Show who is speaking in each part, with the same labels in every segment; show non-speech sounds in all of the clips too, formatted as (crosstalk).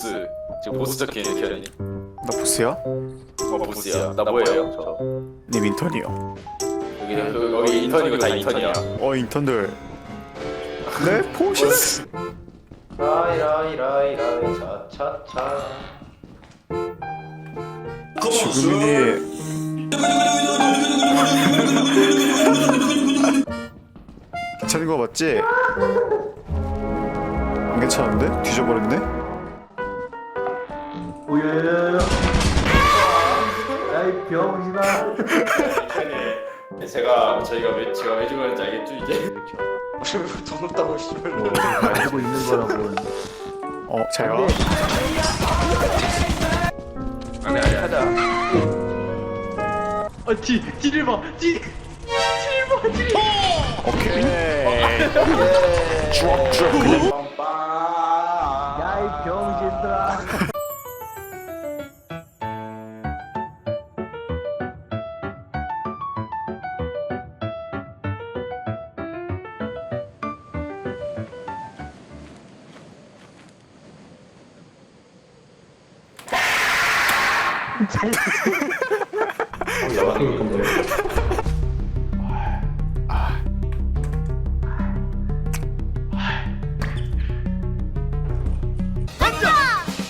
Speaker 1: 보스. 지금 보스 있는 편이
Speaker 2: 나 보스야?
Speaker 1: 어 보스야. 나 뭐예요? 저.
Speaker 2: 님 인턴이요.
Speaker 1: 여기 여기, 여기 인턴이고 다 인턴이야.
Speaker 2: 어 인턴들. 네 포시는
Speaker 1: 라이 라이 라이 라이 차차차.
Speaker 2: 주금이니. 괜찮은 거 맞지? 안 괜찮은데? 뒤져버렸네?
Speaker 3: 병신아 (laughs)
Speaker 1: 제가 저희가 왜 제가 왜 죽었는지 알겠죠 이제? 돈 없다고 씨발
Speaker 3: 알고 있는 거라고.
Speaker 2: 어 잘가
Speaker 1: 아니 아니. 하자.
Speaker 3: 아 뒤 뒤를 봐 뒤
Speaker 2: 오케이. 주악 주악 그냥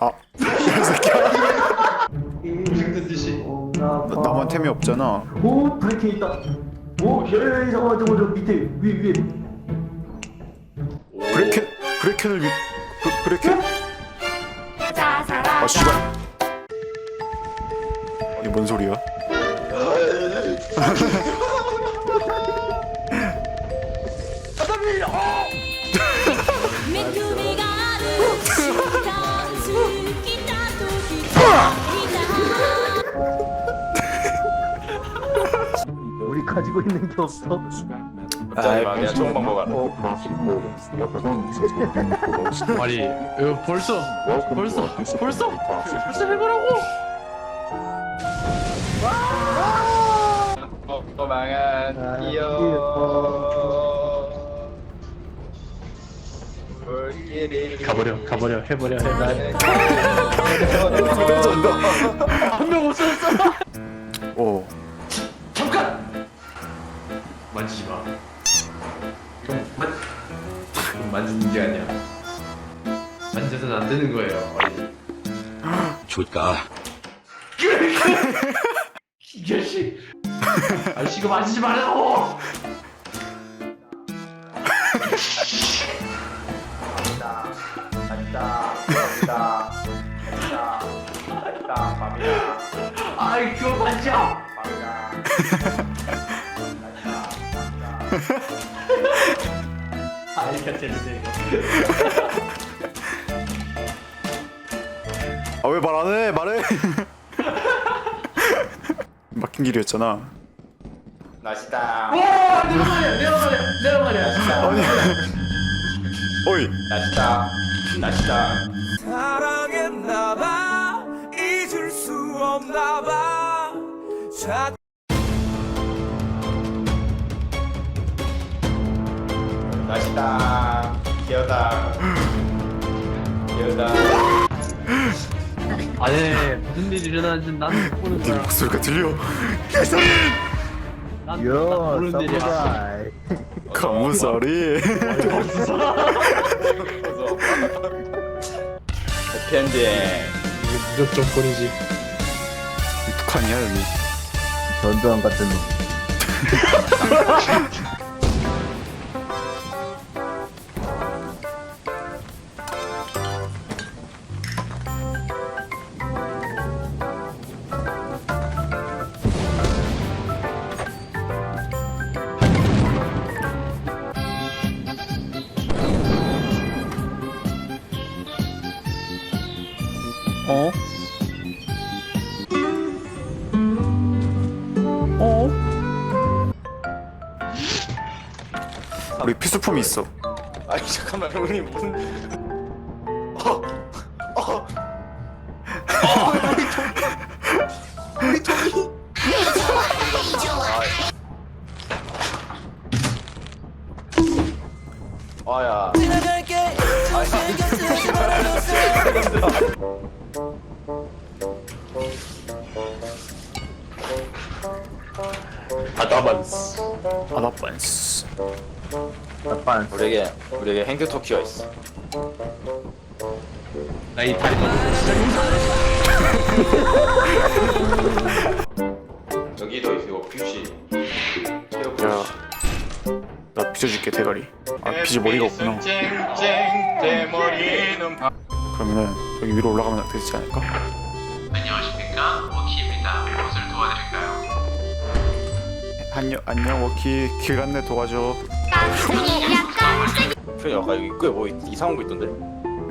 Speaker 3: 아
Speaker 2: 새끼야
Speaker 3: 무슨 뜻이
Speaker 2: 나- 나만 템이 없잖아.
Speaker 3: 오 브레이크 있다. 오 야야야 잠깐만 저거 저 밑에 위에 위에.
Speaker 2: 브레켄 브레켄을 위 브, 브레켄? 뭔 소리야?
Speaker 3: 우리 가지고 있는 게 없어.
Speaker 1: 아, 아, 잠깐만 좋은 방법 어,
Speaker 4: 아니 벌써 벌써 벌써 벌써 해보라고
Speaker 1: 어, 어 망한
Speaker 3: 아,
Speaker 1: 이어 불길이
Speaker 4: 가버려 가버려 해버려 해버려.
Speaker 2: 그래졌다
Speaker 4: 한명 없어졌어.
Speaker 2: 오.
Speaker 4: 잠깐! 만지지 마. 그럼 만 만지는 게 아니야. 만져서는 안 되는 거예요
Speaker 5: 줄까?
Speaker 4: 이거 만지지 말라고 아이 그거 만져 아이가 재밌네
Speaker 2: 아왜 말 안 해? 말해. (laughs) 막힌 길이었잖아.
Speaker 1: 나시다.
Speaker 4: 와 내가 말이야 내가 말이야 내가 말이야
Speaker 2: 아니. 어이.
Speaker 1: 나시다. 나시다.
Speaker 6: 사랑했나봐. 잊을 수 없나봐. 자.
Speaker 1: 나시다. 기어다. 기어다.
Speaker 4: 아니 무슨 일이 일어나는지 나는 모르는
Speaker 2: 네
Speaker 4: 거야
Speaker 2: 목소리가 들려. (laughs)
Speaker 3: 난야
Speaker 4: 모르는 일이야.
Speaker 3: 사무라이
Speaker 2: 감무소리.
Speaker 1: 해피엔딩
Speaker 4: 무조건 뻔이지.
Speaker 2: 북한이야 여기.
Speaker 3: 전두환 같은 놈 (laughs)
Speaker 2: 필수품이 있어.
Speaker 1: 아니 잠깐만 우리 무슨 어, 어. 우리 토미 우리 토미 아야.
Speaker 4: 아다만스
Speaker 2: 아다반스
Speaker 3: 약간
Speaker 1: 우리에게 우리에게 행드 토끼가 있어.
Speaker 4: 나이 다리
Speaker 1: 여기도 있고 퓨시.
Speaker 2: 야, 나 빚어줄게 대가리 아 빚을 머리가 없구나
Speaker 1: 쨍쨍 대머리는
Speaker 2: 그러면은 여기 위로 올라가면 되지 않을까?
Speaker 7: 안녕하십니까 워키입니다. 무엇을 도와드릴까요?
Speaker 2: 안녕 안녕 워키 길 안내 도와줘
Speaker 1: 퓨 아까 여기 입구에 뭐 있- 이상한 거 있던데?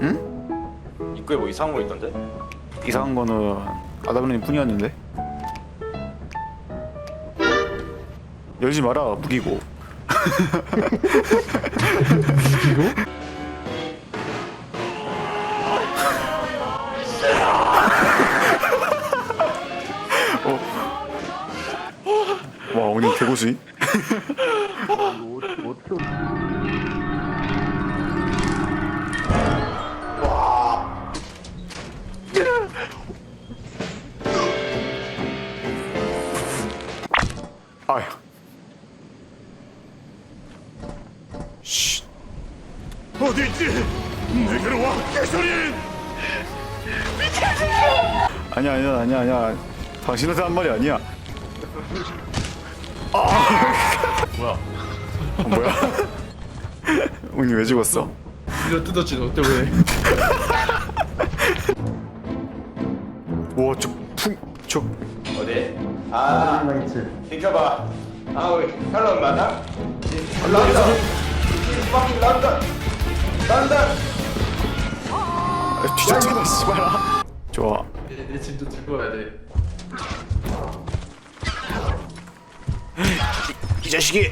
Speaker 2: 응?
Speaker 1: 입구에 뭐 이상한 거 있던데?
Speaker 2: 이상한 거는 아다블님 뿐이었는데 열지 마라 무기고 어. 와 오늘 개고수이 (laughs) 아휴. 쉿.
Speaker 6: 어디 있지? 내게로 와 개소리!
Speaker 2: 아니야 아니야 아니야 아니야. 당신한테 한 말이 아니야.
Speaker 4: 뭐야
Speaker 2: 아, 뭐야 (laughs) 운이 왜 죽었어
Speaker 4: 이거 뜯었지 너 때문에 (laughs)
Speaker 2: 와저풍저
Speaker 1: 어디? 아 비켜봐. 아 우리 헬로 맞나? 런던. fucking 런던. 런던.
Speaker 2: 뒤졌잖아 씨발아 좋아
Speaker 4: 내, 내 짐도 들고 와야 돼
Speaker 2: 이 자식이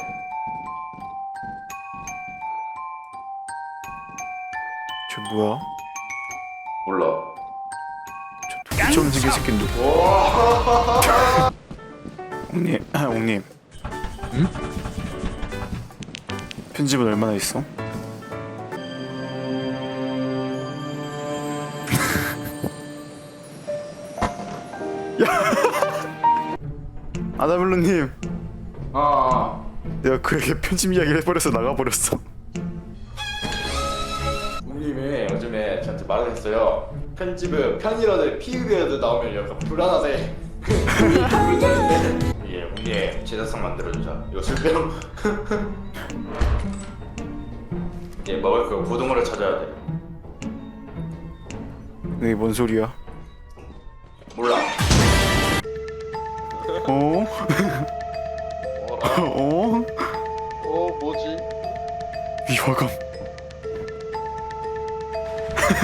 Speaker 2: 저 뭐야
Speaker 1: 몰라.
Speaker 2: 좀 생긴 새끼인데 옥님 옥님
Speaker 4: 응?
Speaker 2: 편집은 얼마나 있어? 야 아다블루님
Speaker 1: 아.
Speaker 2: 내가 그에게 편집 이야기를 해버려서 나가버렸어
Speaker 1: 저한테 말을 했어요. 편집은 편이라도 피읍이라도 나오면 약간 불안하대. (laughs) 예, 우리의 제자상 만들어주자. 이거 술병. (laughs) 예, 먹을 거 고등어를 찾아야 돼.
Speaker 2: 이게 뭔 소리야
Speaker 1: 몰라.
Speaker 2: 어? 어?
Speaker 1: 어, 뭐지?
Speaker 2: 위화감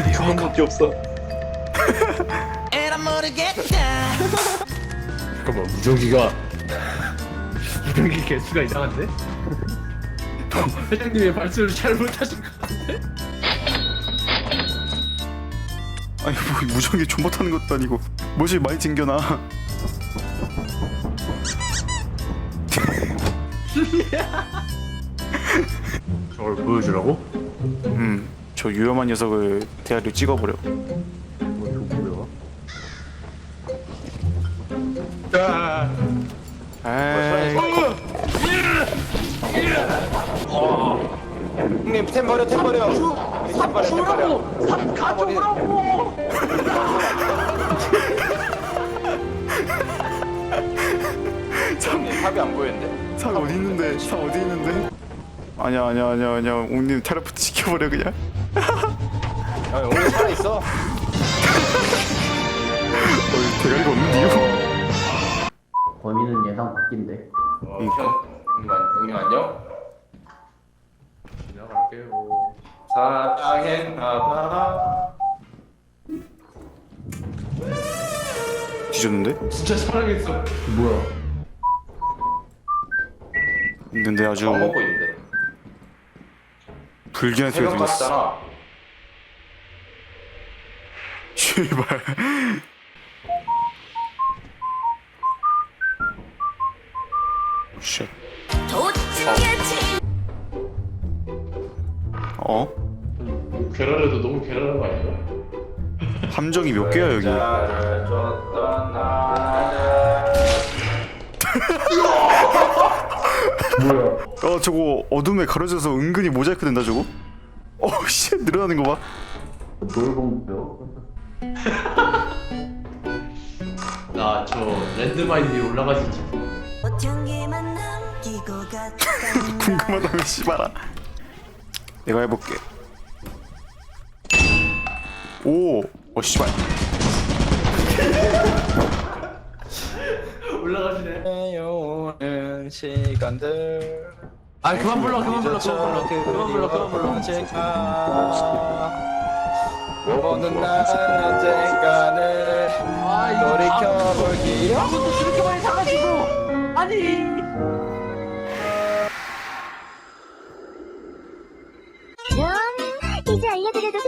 Speaker 4: 이거밖에 없어. 잠깐만 무전기가. 무전기 개수가 이상한데? 회장님의 발수를 잘못하신 것 같은데?
Speaker 2: 아니 뭐 무전기 좀 못하는 것도 아니고 뭐지? 많이 튕겨나
Speaker 4: 저걸 보여주라고?
Speaker 2: 음 저 위험한 녀석을 대가리로 찍어버려. 에이.
Speaker 1: 형님 템 버려, 템 버려. 우리 템 버려, 템 버려. (laughs) 형님 탑이 안 보이는데?
Speaker 2: 상 어디 있는데? 상 어디 있는데? 아니야 아니야 아니야 아니야. 옥님 테라포트 시켜버려 그냥
Speaker 1: 야, 오늘 살아 있어.
Speaker 2: 어, 대가리가 없는데 이거
Speaker 3: 범인은 예상 바뀐데
Speaker 2: 그러니까.
Speaker 1: 형님 안녕.
Speaker 4: 지나갈게요
Speaker 1: 사랑했나봐.
Speaker 2: 뒤졌는데?
Speaker 4: 진짜 사랑했어
Speaker 3: 뭐야
Speaker 2: 근데 아주
Speaker 1: 밥 먹고 있는데
Speaker 2: 불길한 소리가
Speaker 1: 새벽
Speaker 2: 들렸어
Speaker 1: 같잖아
Speaker 2: 씨발 쉣 어?
Speaker 4: 괴랄해도 너무 괴랄한 거 아닌가?
Speaker 2: 함정이 몇 개야 여기
Speaker 3: 뭐야?
Speaker 2: 어 저거 어둠에 가려져서 은근히 모자이크 된다 저거 어씨 늘어나는 거 봐
Speaker 3: 뭘 보는데요?
Speaker 4: 나 저 랜드마인
Speaker 8: 꽃향기만 남기고 (laughs) 갔다
Speaker 2: 궁금하다면 씨발아. 내가 해볼게. 오! 어 씨발. (laughs)
Speaker 4: 올라가시네.
Speaker 1: 오는 시간들.
Speaker 4: 아 그만 불러 그만 불러 그만 불러 그만 불러 그만 불러
Speaker 1: 오는 날 언젠가는 돌이켜볼기요
Speaker 4: 아무것도 저렇게 많이 사가지고 아니
Speaker 9: 그럼 이제 알려드려도.